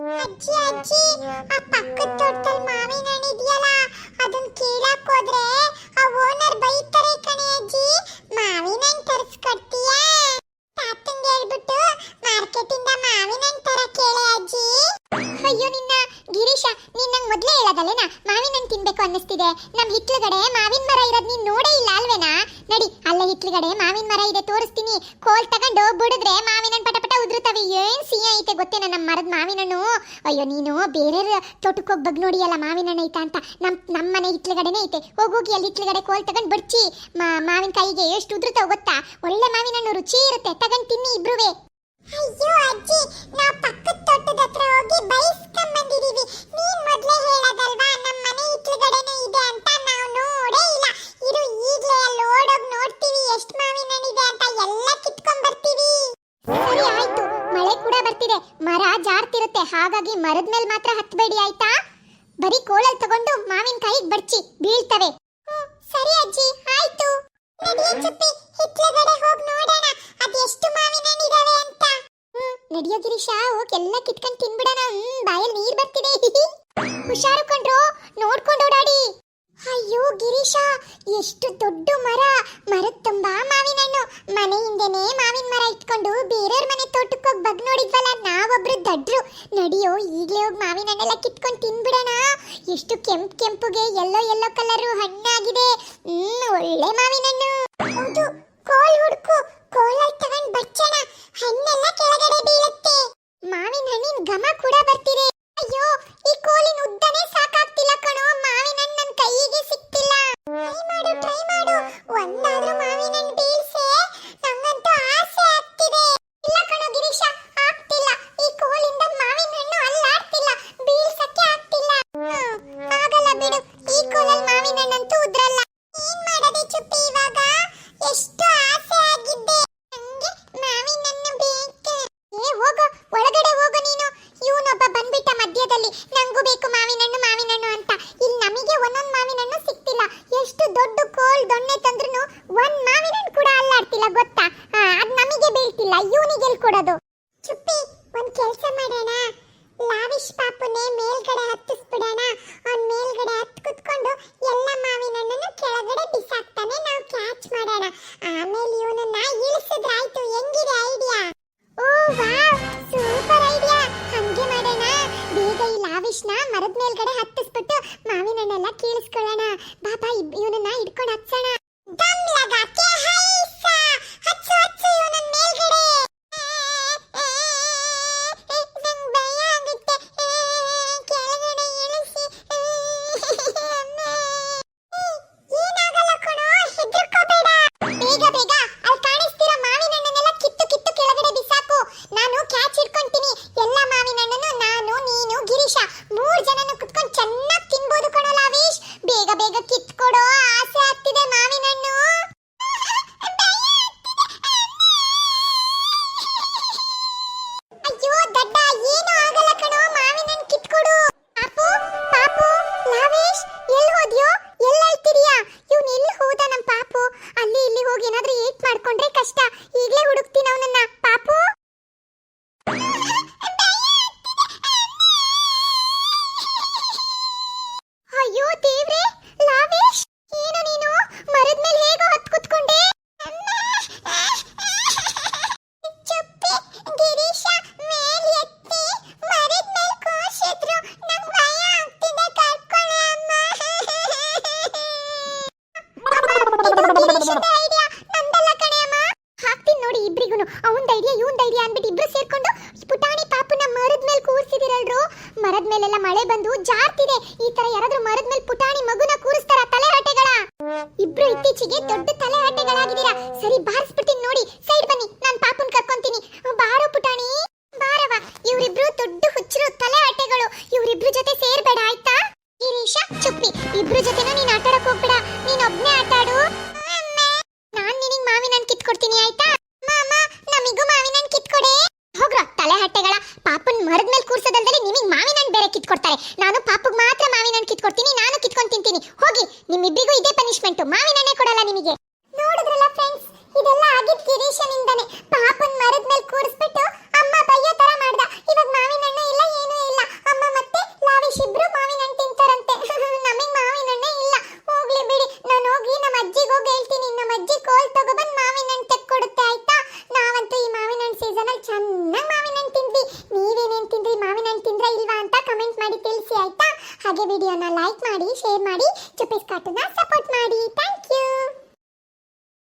ಅಜ್ಜಿ ಅಜ್ಜಿ, ಆ ಪಕ್ಕದ ತೋಟದಲ್ಲಿ ಮಾವಿನ ಹಣ್ಣು ಇದೆಯಲ್ಲ ಅದನ್ನ ಕೀಳಕ್ ಹೋದ್ರೆ ಆ ಓನರ್ ಬೈತಾರೆ ಕಣೆ ಅಜ್ಜಿ. ಮಾವಿನ ಹಣ್ಣು ತರಿಸ್ಕೊಡ್ತೀಯಾ ಅನ್ನಿಸ್ತಿದೆ. ನಮ್ ಹಿಟ್ಲುಗಡೆ ಮಾವಿನ ಮರ ಇರೋದ್ ನೀನ್ ನೋಡೇ ಇಲ್ಲ ಅಲ್ವೇನಾ? ನಡಿ, ಅಲ್ಲೇ ಹಿಟ್ಲುಗಡೆ ಮಾವಿನ ಮರ ಇದೆ ತೋರಿಸ್ತೀನಿ. ಕೋಲ್ ತಗೊಂಡು ಬುಡಿದ್ರೆ ಮಾವಿನ ಪಟ ಪಟ ಉದುರುತ್ತವೆ. ಏನ್ ಸಿಹಿ ಐತೆ ಗೊತ್ತೇನ ನಮ್ಮ ಮರದ ಮಾವಿನ ಹಣ್ಣು ಅಯ್ಯೋ, ನೀನು ಬೇರೆ ತೋಟಕ್ಕೆ ಹೋಗಿ ಬಗ್ ನೋಡಿಯಲ್ಲ ಮಾವಿನ ಹಣ್ಣು ಐತಾ ಅಂತ. ನಮ್ ನಮ್ಮ ಮನೆ ಹಿತ್ಲುಗಡೆನೇ ಐತೆ. ಹೋಗೋಗಿ ಅಲ್ಲಿ ಹಿಟ್ಲುಗಡೆ ಕೋಲ್ ತಗೊಂಡ್ ಬಡ್ಚಿ. ಮಾವಿನ ಕಾಯಿಗೆ ಎಷ್ಟು ಉದುರುತ್ತಾವ ಗೊತ್ತಾ? ಒಳ್ಳೆ ಮಾವಿನ ಹಣ್ಣು ರುಚಿ ಇರುತ್ತೆ. ತಗೊಂಡ್ ತಿನ್ನಿ ಇಬ್ರುವೆ. ಅಯ್ಯೋ ಅಜ್ಜಿ, ನಾವು ಪಕ್ಕದ ತೋಟದ ಹತ್ರ ಹೋಗಿ ಬೈಸ್ಕೊಂಡ್ ಬಂದಿದೀವಿ. ನೀನ್ ಮೊದ್ಲೇ ಹೇಳೋದಲ್ವಾ? ನಮ್ಮ ಇದೆ ಅಂತ ನಾವು ನೋಡೇ ಇಲ್ಲ. ಇದು ಈಗಲೇ ಅಲ್ಲಿ ಓಡೋಗಿ ನೋಡ್ತೀವಿ, ಎಷ್ಟು ಮಾವಿನ ಇದೆ ಅಂತ ಎಲ್ಲ ಕಿತ್ಕೊಂಡ್ ಬರ್ತೀವಿ. ಸರಿ, ಆಯ್ತು. ಮಳೆ ಕೂಡ ಬರ್ತಿದೆ. ಮರ ಜಾರ್ತಿರುತ್ತೆ. ಹಾಗಾಗಿ ಮರದ ಮೇಲೆ ಮಾತ್ರ ಹತ್ಬೇಡಿ, ಆಯ್ತಾ? ಬರೀ ಕೋಲಲ್ಲಿ ತಗೊಂಡು ಮಾವಿನಕಾಯಿಗೆ ಬಡ್ಚಿ ಬೀಳ್ತವೆ. ಸರಿ ಅಜ್ಜಿ, ಆಯ್ತು. ನಡಿಯ ಚುಪ್ಪಿ ಹೋಗಿ ನೋಡೋಣ. ಅದೆಷ್ಟು ಮಾವಿನ ಹಣ್ಣಿದಾವೆ ಅಂತ. ಎಲ್ಲ ಕಿಟ್ಕೊಂಡ್ ತಿನ್ಬಿಡೋಣ. ಹ್ಮ್ ಬಾಯಲ್ಲಿ ನೀರ್ ಬರ್ತಿದೆ. ಹುಷಾರು ಕೊಂಡ್ರು ನೋಡ್ಕೊಂಡು ಓಡಾಡಿ ಅಯ್ಯೋ ಗಿರೀಶ, ಎಷ್ಟು ದೊಡ್ಡ ಮರ. ಮರದ ತುಂಬಾ ಮಾವಿನ ಹಣ್ಣು ಮನೆ ಹಿಂದೆನೆ ಮಾವಿನ ಮರ ಇಟ್ಕೊಂಡು ಬೇರೆಯವ್ರ ಮನೆ ತೋಟಕ್ಕೆ ಹೋಗಿ ಬಗ್ ನೋಡಿದ್ವಲ್ಲ, ನಾವೊಬ್ರು ದಡ್ರು. ನಡಿಯೋ, ಈಗಲೇ ಹೋಗಿ ಮಾವಿನ ಹಣ್ಣೆಲ್ಲ ಕಿತ್ಕೊಂಡು ತಿನ್ಬಿಡೋಣ. ಎಷ್ಟು ಕೆಂಪು ಕೆಂಪುಗೆ ಎಲ್ಲೋ ಎಲ್ಲೋ ಕಲರು ಹಣ್ಣಾಗಿದೆ. ಹ್ಮ್, ಒಳ್ಳೆ ಮಾವಿನ ಹಣ್ಣು ಹೌದು, ಕೋಲ್ ಹುಡುಕು ಕೋಲಲ್ಲಿ ತಗೊಂಡ್ ಬಚ್ಚಣ. ಹಣ್ಣೆಲ್ಲ ಕೆಳಗಡೆ ಬೀಳುತ್ತೆ. ಮಾವಿನ ಹಣ್ಣಿನ ಘಮ ಕೂಡ ಹಣ್ಣಂತೂ ಉದ್ರಲ್ಲ. ಏನ್ ಮಾಡದೆ ಚುಪ್ಪಿ ಇವಾಗ? ಎಷ್ಟು ಆಸೆ ಆಗಿದ್ದೆ. ನಂಗೆ ಮಾವಿನ ನನ್ನ ಬೇಕು. ಏ, ಹೋಗು. ಒಳಗಡೆ ಹೋಗು ನೀನು. ಇವನೊಬ್ಬ ಬಂದ್ಬಿಟ್ಟ ಮಧ್ಯದಲ್ಲಿ. ನಂಗೂ ಬೇಕು ಮಾವಿನಣ್ಣು ಮಾವಿನಣ್ಣು ಅಂತ. ಇಲ್ಲಿ ನಮಗೆ ಒಂದೊಂದು ಮಾವಿನಣ್ಣು ಸಿಕ್ತಿಲ್ಲ ಎಷ್ಟು ದೊಡ್ಡ ಕೋಲ್ ದೊಣ್ಣೆ ತಂದ್ರೂ ಒಂದ್ ಮಾವಿನಣ್ಣು ಕೂಡ ಅಲ್ಲಾಡ್ತಿಲ್ಲ, ಗೊತ್ತಾ? ಅದ್ ನಮಗೆ ಬೀಳ್ತಿಲ್ಲ, ಇವನಿಗೆ ಕೊಡೋದು ಚುಪ್ಪಿ, ಒಂದ್ ಕೆಲಸ ಮಾಡೋಣ. ಲಾವಿಶ್ ಪಾಪುನೇ ಮೇಲ್ಗಡೆ ಮರದ ಮೇಲ್ಗಡೆ ಹತ್ತಿಸ್ಬಿಟ್ಟು ಮಾವಿನ ಹಣ್ಣೆಲ್ಲ ಕೀಳಿಸ್ಕೊಳ್ಳೋಣ. ಬಾಬಾ ಇವನನ್ನ ಹಿಡ್ಕೊಂಡು ಹಚ್ಚೋಣ. ಮಳೆ ಬಂದು ಜಾರ್ತಿದೆ. ಈ ತರ ಯಾರಾದ್ರೂ ಮರದ ಮೇಲೆ ಪುಟಾಣಿ ಮಗುನ ಕೂರಿಸ್ತಾರ ತಲೆ ಹಟೆಗಳ ಇಬ್ರು ಇತ್ತೀಚೆಗೆ ದೊಡ್ಡ ತಲೆ ಹಟೆಗಳಾಗಿದ್ದೀರಾ ಸರಿ ಬಾರಿಸ್ಬಿಡ್ತೀನಿ ನೋಡಿ. ಸೈಡ್ ಬನ್ನಿ, ನಾನ್ ಪಾಪುನ್ ಕರ್ಕೊಂತೀನಿ. ಬಾರೋ ಪುಟಾಣಿ ಬಾರವ ಇವರಿಬ್ರು ದೊಡ್ಡ ಹುಚ್ಚರು ತಲೆ ಹಟೆಗಳು ಇವರಿಬ್ರು ಜೊತೆ ಸೇರ್ಬೇಡ, ಆಯ್ತಾ? ಗಿರೀಶ ಚುಪ್ಪಿ ಇಬ್ರು ಜೊತೆನೂ ನೀನ್ ಆಟಾಡಕ್ ಹೋಗ್ಬೇಡ. ನೀನ್ ಒಬ್ನೇ ಆಟಾಡು. ನಾನ್ ನಿನಗ್ ಮಾವಿನ ಕಿತ್ಕೊಡ್ತೀನಿ, ಆಯ್ತಾ? ಹಟ್ಟೆಗಳ ಪಾಪನ್ ಮರದ ಮೇಲೆ ಕೂರ್ಸೋದಲ್ದಲ್ಲಿ ನಿಮಗೆ ಮಾವಿನ ಹಣ್ಣು ಬೇರೆ ಕಿತ್ಕೊಡ್ತಾರೆ. ನಾನು ಪಾಪಗ್ ಮಾತ್ರ ಮಾವಿನ ಹಣ್ಣು ಕಿತ್ಕೊಡ್ತೀನಿ, ನಾನು ಕಿತ್ಕೊಂಡು ತಿಂತೀನಿ. ಹೋಗಿ ನಿಮ್ಮಿಬ್ಬರಿಗೂ ಇದೇ ಪನಿಷ್ಮೆಂಟ್ ಮಾವಿನ ಹಣ್ಣೆ ಕೊಡಲ್ಲ ನಿಮಗೆ ನೋಡಿದ್ರಲ್ಲ ಫ್ರೆಂಡ್ಸ್ ಇದೆಲ್ಲ ಆಗಿದ್ ಗಿರೀಶನಿಂದಾನೆ ಪಾಪನ್ ಮರದ ಮೇಲೆ ಕೂರಿಸ್ಬಿಟ್ಟು ಅಮ್ಮ ಬೈಯೋ ತರ ಮಾಡ್ದ ಇವಾಗ ಮಾವಿನ ಹಣ್ಣು ಇಲ್ಲ ಏನೂ ಇಲ್ಲ ಮಕ್ಕಳು ಚೆನ್ನಾಗಿ ಮಾವಿನ ಹಣ್ಣು ತಿಂದ್ವಿ ನೀವೇನೇನು ತಿಂದ್ರಿ ಮಾವಿನ ಹಣ್ಣು ತಿಂದ್ರ ಇಲ್ವಾ ಅಂತ ಕಮೆಂಟ್ ಮಾಡಿ ತಿಳಿಸಿ, ಆಯ್ತಾ? ಹಾಗೆ ವಿಡಿಯೋನ ಲೈಕ್ ಮಾಡಿ ಶೇರ್ ಮಾಡಿ ಚುಪಿಸ್ ಕಾರ್ಟೂನ ಸಪೋರ್ಟ್ ಮಾಡಿ. Thank you